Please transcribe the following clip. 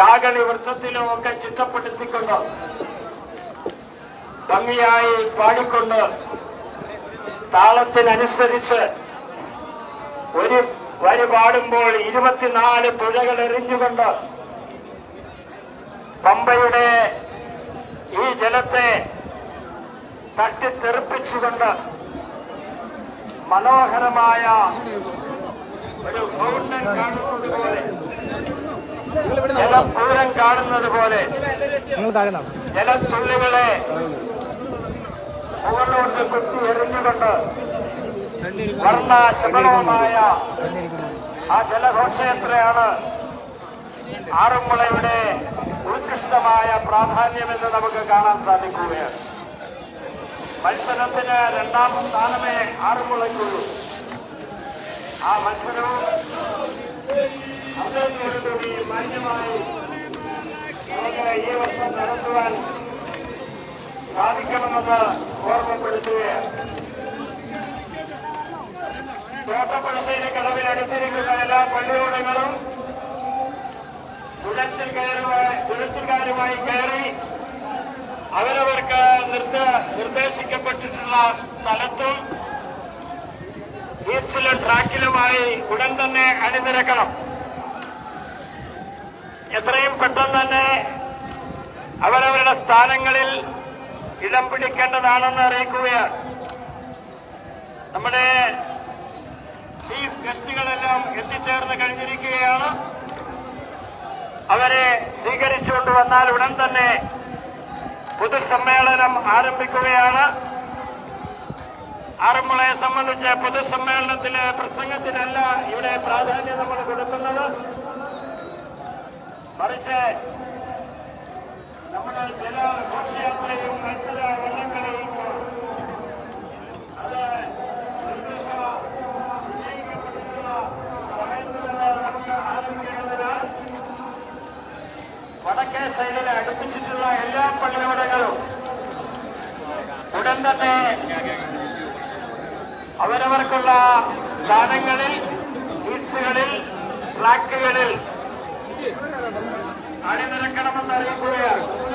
കാകളി വൃത്തത്തിലും ഒക്കെ ചിട്ടപ്പെടുത്തിക്കൊണ്ട് ഭംഗിയായി പാടിക്കൊണ്ട് താളത്തിനനുസരിച്ച് ഒരു വരി പാടുമ്പോൾ ഇരുപത്തിനാല് തുഴകൾ എറിഞ്ഞുകൊണ്ട് പമ്പയുടെ ഈ ജലത്തെ തട്ടിത്തെറിപ്പിച്ചുകൊണ്ട് മനോഹരമായ ഒരു ഫൗണ്ടൻ കാണുന്നത് പോലെ ജലപൂരം കാണുന്നത് പോലെ ജലത്തുള്ളികളെ മുകളിലോട്ട് കുത്തി എറിഞ്ഞുകൊണ്ട് വർണ ശബളമായ ആ ജലഘോഷയാത്രയാണ് ആറന്മുളയുടെ ഉത്കൃഷ്ടമായ പ്രാധാന്യമെന്ന് നമുക്ക് കാണാൻ സാധിക്കുകയാണ്. മത്സരത്തിന് രണ്ടാം സ്ഥാനമേ ആറന്മുളയ്ക്കുള്ളൂ. ആ മത്സരവും മാന്യമായി നമുക്ക് ഈ വർഷം നടത്തുവാൻ സാധിക്കണമെന്ന് ഓർമ്മപ്പെടുത്തുകയാണ് തോട്ടപ്പുഴശ്ശേരി കടവിൽ അടുത്തിരിക്കുന്ന എല്ലാ പള്ളിയോടങ്ങളും തുഴച്ചിൽ കയറുമായി കയറി അവരവർക്ക് നിർദ്ദ നിർദ്ദേശിക്കപ്പെട്ടിട്ടുള്ള സ്ഥലത്തും ബീച്ചിലും ട്രാക്കിലുമായി ഉടൻ തന്നെ അണിനിരക്കണം. എത്രയും പെട്ടെന്ന് തന്നെ അവരവരുടെ സ്ഥാനങ്ങളിൽ ഇടം പിടിക്കേണ്ടതാണെന്ന് അറിയിക്കുകയാണ്. നമ്മുടെ ചീഫ് ഗസ്റ്റുകളെല്ലാം എത്തിച്ചേർന്ന് കഴിഞ്ഞിരിക്കുകയാണ്. അവരെ സ്വീകരിച്ചുകൊണ്ട് വന്നാൽ ഉടൻ തന്നെ പൊതുസമ്മേളനം ആരംഭിക്കുകയാണ്. ആറന്മുളയെ സംബന്ധിച്ച് പൊതുസമ്മേളനത്തിലെ പ്രസംഗത്തിനല്ല ഇവിടെ പ്രാധാന്യം നമ്മുടെ ജല ഘോഷയാത്രയും മത്സര വള്ളങ്ങളെയും അത് നിർദ്ദിഷ്ട നിശ്ചയിക്കപ്പെട്ടിട്ടുള്ള സമയത്ത് തന്നെ നമുക്ക് ആരംഭിക്കുന്നതിനാൽ വടക്കേ സൈഡിൽ അടുപ്പിച്ചിട്ടുള്ള എല്ലാ പള്ളിയോടങ്ങളും ഉടൻ തന്നെ അവരവർക്കുള്ള സ്ഥാനങ്ങളിൽ ബീച്ചുകളിൽ ട്രാക്കുകളിൽ അണിനിരക്കണമെന്ന് അറിയിക്കുകയാണ്